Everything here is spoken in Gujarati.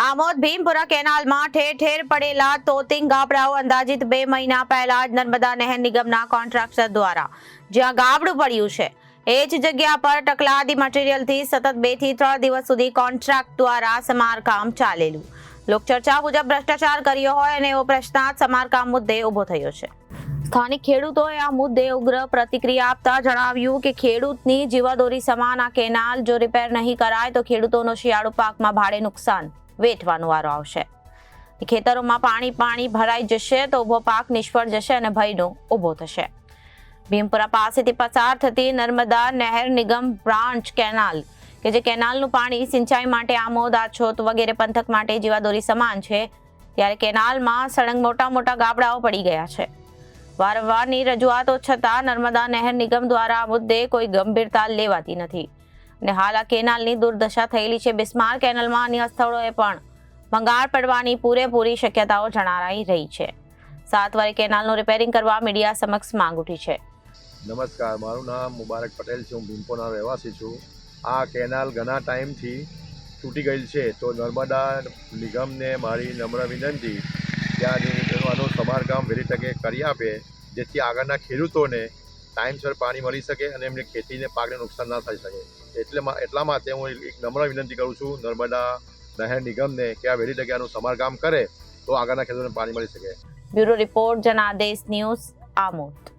આમોદ ભીમપુરા કેનાલમાં ઠેર ઠેર પડેલા તોતિંગ ગાબડાઓ અંદાજિત બે મહિના પહેલા જ નર્મદા નહેર નિગમના કોન્ટ્રાક્ટર દ્વારા જ્યાં ગાબડું પડ્યું છે, એ જ જગ્યા પર ટકલાદી મટીરિયલથી સતત બેથી ત્રણ દિવસ સુધી કોન્ટ્રાક્ટ દ્વારા સમારકામ ચાલેલું. લોકચર્ચા મુજબ ભ્રષ્ટાચાર કર્યો હોય અને એવો પ્રશ્નાર્થ સમારકામ મુદ્દે ઊભો થયો છે. સ્થાનિક ખેડૂતોએ આ મુદ્દે ઉગ્ર પ્રતિક્રિયા આપતા જણાવ્યું કે ખેડૂતની જીવાદોરી સમાન આ કેનાલ જો રિપેર નહીં કરાય તો ખેડૂતોનો શિયાળુ પાકમાં ભારે નુકસાન વેઠવાનો વારો આવશે. ખેતરોમાં પાણી પાણી ભરાઈ જશે તો ઊભો પાક નિષ્ફળ જશે અને ભયનો ઊભો થશે. ભીમપુરા પાસેથી પસાર થતી નર્મદા નહેર નિગમ બ્રાન્ચ કેનાલ, કે જે કેનાલનું પાણી સિંચાઈ માટે આમોદ આછોત વગેરે પંથક માટે જીવાદોરી સમાન છે, ત્યારે કેનાલમાં સળંગ મોટા મોટા ગાબડાઓ પડી ગયા છે. વારંવારની રજૂઆતો છતાં નર્મદા નહેર નિગમ દ્વારા આ મુદ્દે કોઈ ગંભીરતા લેવાતી નથી. અને હાલ આ કેનાલની દુર્દશા થયેલી છે. બિસ્માર કેનાલમાં અન્ય સ્થળોએ પણ ભંગાર પડવાની પૂરેપૂરી શક્યતાઓ જણાઈ રહી છે. સાત વારે કેનાલનું રિપેરિંગ કરવા મીડિયા સમક્ષ માંગ ઉઠી છે. નમસ્કાર, મારું નામ મુબારક પટેલ છે. હું ભીમપોના રહેવાસી છું. આ કેનાલ ઘણા ટાઈમથી તૂટી ગયેલ છે. તો નર્મદા નિગમને મારી નમ્ર વિનંતી, ત્યાં જે સમારકામ વહેલી તકે કરી આપે, જેથી આગળના ખેડૂતોને ટાઈમસર પાણી મળી શકે અને એમને ખેતીને પાકને નુકસાન ના થઈ શકે. એટલે એટલા માટે હું એક નમ્ર વિનંતી કરું છું, નર્મદા નહેર નિગમને કે આ વહેલી જગ્યાનું સમારકામ કરે તો આગળના ખેડૂતોને પાણી મળી શકે. Bureau report, Janadesh news, Amod.